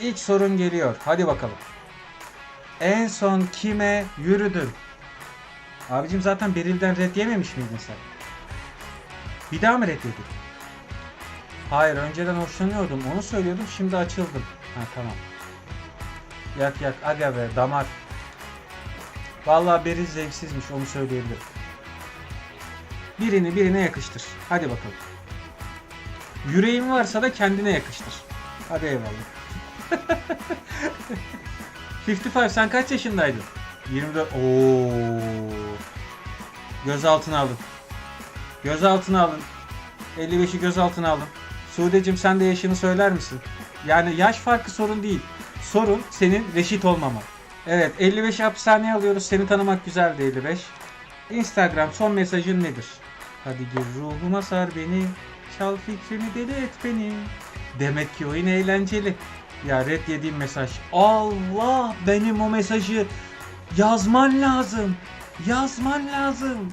İlk sorun geliyor. Hadi bakalım. En son kime yürüdün? Abicim zaten Beril'den red yememiş miydin sen? Bir daha mı red? Hayır önceden hoşlanıyordum. Onu söylüyordum. Şimdi açıldım. Ha tamam. Yak yak. Aga be damar. Vallahi Beril zevksizmiş onu söyleyebilirim. Birini birine yakıştır. Hadi bakalım. Yüreğin varsa da kendine yakıştır. Hadi eyvallah. 55 sen kaç yaşındaydın? 24. Oo. Gözaltına alın. Gözaltına alın. 55'i gözaltına alın. Sude'cim sen de yaşını söyler misin? Yani yaş farkı sorun değil. Sorun senin reşit olmaman. Evet 55 hapishaneye alıyoruz. Seni tanımak güzeldi 55. Instagram son mesajın nedir? Hadi gir ruhuma sar beni. Çal fikrimi deli et beni. Demek ki oyun eğlenceli. Ya red yediğim mesaj. Allah benim o mesajı yazman lazım. Yazman lazım.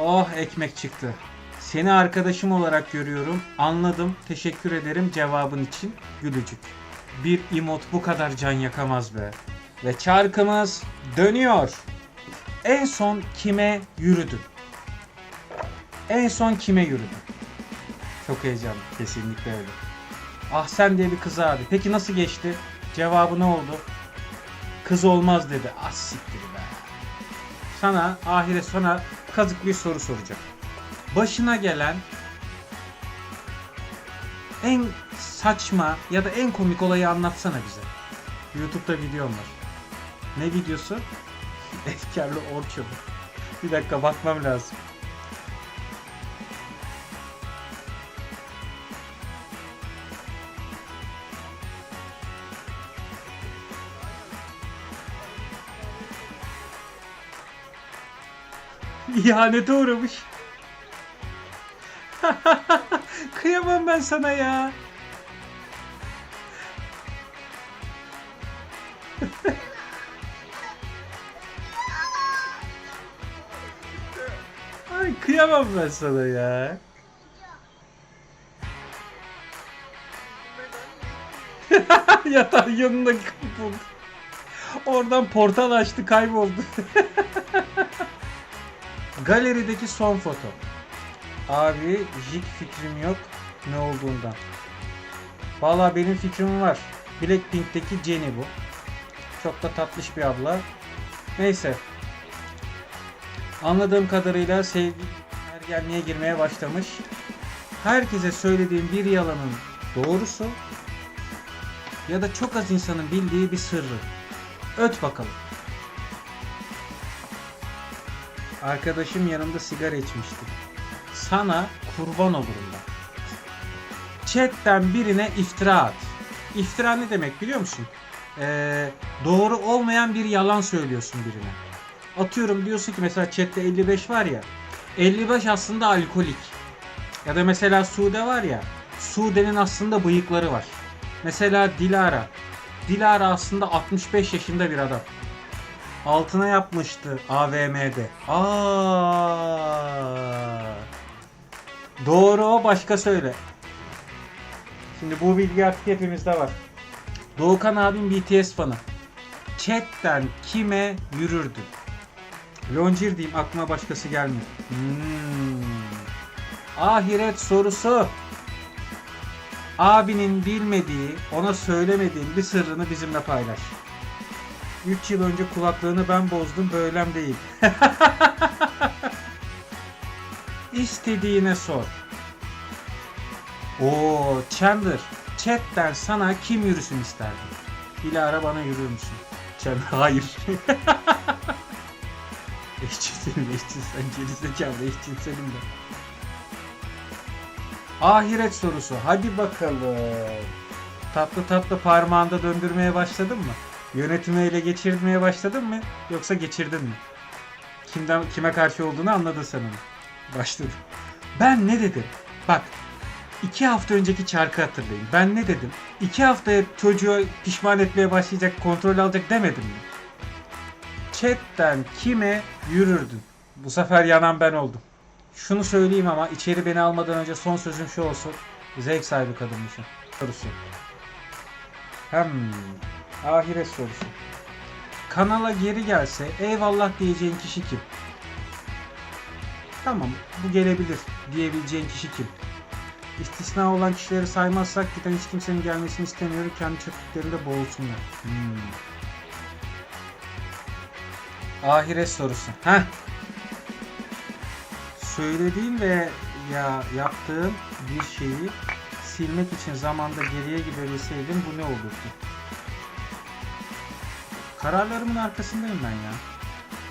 Oh ekmek çıktı. Seni arkadaşım olarak görüyorum. Anladım. Teşekkür ederim cevabın için. Gülücük. Bir emot bu kadar can yakamaz be. Ve çarkımız dönüyor. En son kime yürüdün? En son kime yürüdün? Çok heyecanlı. Kesinlikle öyle. Ah sen diye bir kız abi. Peki nasıl geçti? Cevabı ne oldu? Kız olmaz dedi. Ah siktir be. Sana ahiret sana kazık bir soru soracağım. Başına gelen en saçma ya da en komik olayı anlatsana bize. YouTube'da videom var. Ne videosu? Efkarlı Orçun. Bir dakika bakmam lazım. İhanete uğramış. Kıyamam ben sana ya. Ay kıyamam ben sana ya. Yatağın yanında kayboldu. Oradan portal açtı kayboldu. Galerideki son foto. Abi jik fikrim yok ne olduğundan. Valla benim fikrim var. Blackpink'teki Jenny bu. Çok da tatlış bir abla. Neyse. Anladığım kadarıyla sevgi ergenliğe girmeye başlamış. Herkese söylediğim bir yalanın doğrusu ya da çok az insanın bildiği bir sırrı. Öt bakalım. Arkadaşım yanımda sigara içmişti. Sana kurban olurum ben. Chat'ten birine iftira at. İftira ne demek biliyor musun? Ee, doğru olmayan bir yalan söylüyorsun birine. Atıyorum diyorsun ki mesela chatte 55 var ya. 55 aslında alkolik. Ya da mesela Sude var ya. Sude'nin aslında bıyıkları var. Mesela Dilara. Dilara aslında 65 yaşında bir adam. Altına yapmıştı AVM'de. Aa. Doğru o başka söyle. Şimdi bu bilgi artık hepimizde var. Doğukan abim BTS fanı. Chat'ten kime yürürdün? Loncir diyeyim aklıma başkası gelmiyor. Hmm. Ahiret sorusu. Abinin bilmediği, ona söylemediğin bir sırrını bizimle paylaş. 3 yıl önce kulaklığını ben bozdum, böylem değil. İstediğine sor. Oo, Chandler, chatten sana kim yürüsün isterdin? Dilara bana yürür müsün? Chandler, hayır. Eşcinselim, eşcinsel, gerizekalı, eşcinselim de. Ahiret sorusu, hadi bakalım. Tatlı tatlı parmağında döndürmeye başladın mı? Yönetimi ele geçirmeye başladın mı? Yoksa geçirdin mi? Kimden kime karşı olduğunu anladın sen. Başladım. Ben ne dedim? Bak iki hafta önceki çarkı hatırlayın. Ben ne dedim? İki haftaya çocuğu pişman etmeye başlayacak, kontrol alacak demedim mi? Chatten kime yürürdün? Bu sefer yanan ben oldum. Şunu söyleyeyim ama içeri beni almadan önce son sözüm şu olsun. Zevk sahibi kadınmışım. Sorusu. Hem ahiret sorusu. Kanala geri gelse eyvallah diyeceğin kişi kim? Tamam bu gelebilir diyebileceğin kişi kim? İstisna olan kişileri saymazsak giden hiç kimsenin gelmesini istemiyorum. Kendi çöplüklerinde boğulsunlar. Hmm. Ahiret sorusu. Heh. Söylediğin ve ya yaptığın bir şeyi silmek için zamanda geriye gidebilseydin bu ne olurdu? Kararlarımın arkasındayım ben ya.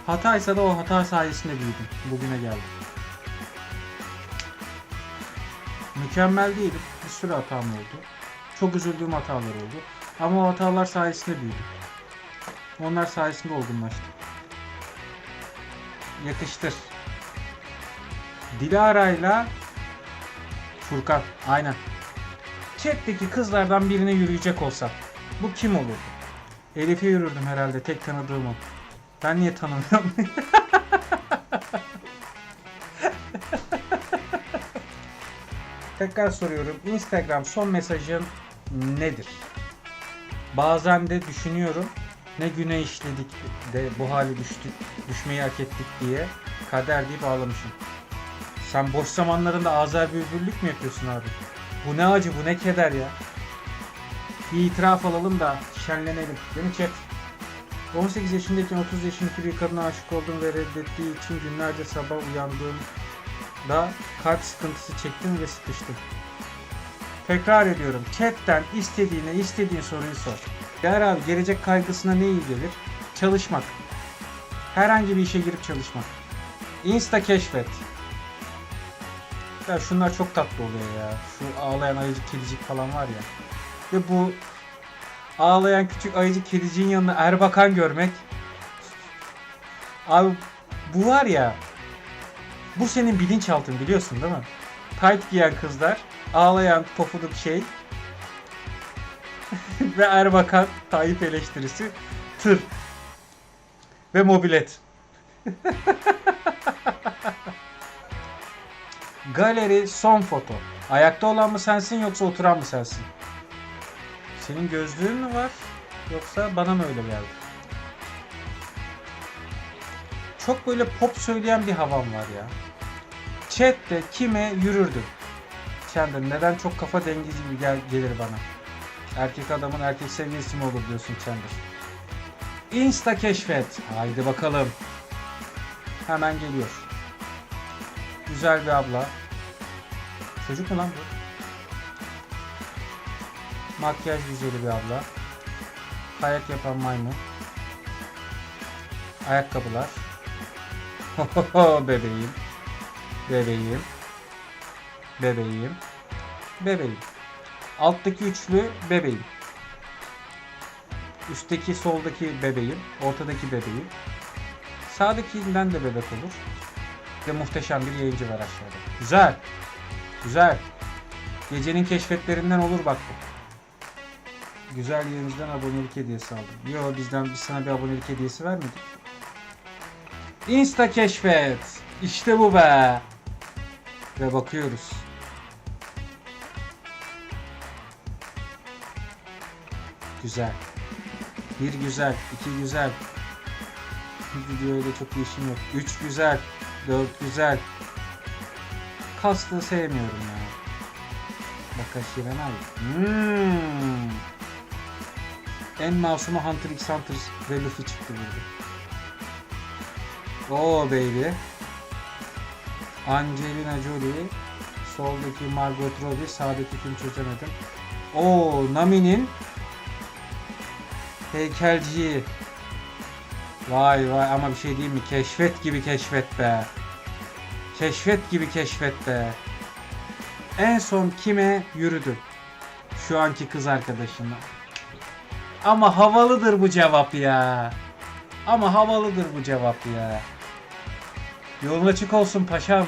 Hataysa da o hata sayesinde büyüdüm. Bugüne geldim. Mükemmel değilim. Bir sürü hatam oldu. Çok üzüldüğüm hatalar oldu. Ama o hatalar sayesinde büyüdüm. Onlar sayesinde olgunlaştım. Yakıştır. Dilara'yla Furkan. Aynen. Chat'teki kızlardan birine yürüyecek olsam bu kim olurdu? Elif'e yürürdüm herhalde tek tanıdığım o. Ben niye tanımıyorum? Tekrar soruyorum. Instagram son mesajın nedir? Bazen de düşünüyorum ne güne işledik de bu hale düştük, düşmeyi hak ettik diye kader deyip ağlamışım. Sen boş zamanlarında Azer Bülbüllük mü yapıyorsun abi? Bu ne acı, bu ne keder ya. Bir itiraf alalım da şenlenelim. Mi chat? 18 yaşındayken 30 yaşındaki bir kadına aşık oldum ve reddettiği için günlerce sabah uyandığımda kalp sıkıntısı çektim ve sıkıştım. Tekrar ediyorum. Chatten istediğine istediğin soruyu sor. Değer abi gelecek kaygısına ne iyi gelir? Çalışmak. Herhangi bir işe girip çalışmak. Insta keşfet. Ya şunlar çok tatlı oluyor ya. Şu ağlayan ayıcık kedicik falan var ya. Ve bu ağlayan küçük ayıcık kediciğin yanına Erbakan görmek. Abi bu var ya. Bu senin bilinçaltın biliyorsun değil mi? Tight giyen kızlar, ağlayan pofuduk şey ve Erbakan Tayyip eleştirisi tır ve mobilet. Galeri son foto. Ayakta olan mı sensin yoksa oturan mı sensin? Senin gözlüğün mü var yoksa bana mı öyle geldi? Çok böyle pop söyleyen bir havam var ya. Chat'te kime yürürdüm? Chandler neden çok kafa dengi gibi gel gelir bana? Erkek adamın erkek sevgilisi mi olur diyorsun Chandler. Insta keşfet. Haydi bakalım. Hemen geliyor. Güzel bir abla. Çocuk mu lan bu? Makyaj güzeli bir abla. Kayak yapan maymun. Ayakkabılar. bebeğim. Bebeğim. Bebeğim. Bebeğim. Alttaki üçlü bebeğim. Üstteki soldaki bebeğim. Ortadaki bebeğim. Sağdakinden de bebek olur. Ve muhteşem bir yayıncı var aşağıda. Güzel. Güzel. Gecenin keşfetlerinden olur bak bu. Güzel yayıncıdan abonelik hediyesi aldım. Yo bizden biz sana bir abonelik hediyesi vermedik. Insta keşfet. İşte bu be. Ve bakıyoruz. Güzel. Bir güzel, iki güzel. Videoyla çok bir işim yok. Üç güzel, dört güzel. Kaslı sevmiyorum ya. Baka Şirenay. Hmm. En masumu Hunter x Hunter ve Luffy çıktı burada. Oo baby. Angelina Jolie. Soldaki Margot Robbie. Sağdaki kim çözemedim. Oo Nami'nin heykelciyi. Vay vay ama bir şey değil mi? Keşfet gibi keşfet be. Keşfet gibi keşfet be. En son kime yürüdün? Şu anki kız arkadaşına. Ama havalıdır bu cevap ya. Ama havalıdır bu cevap ya. Yolun açık olsun paşam.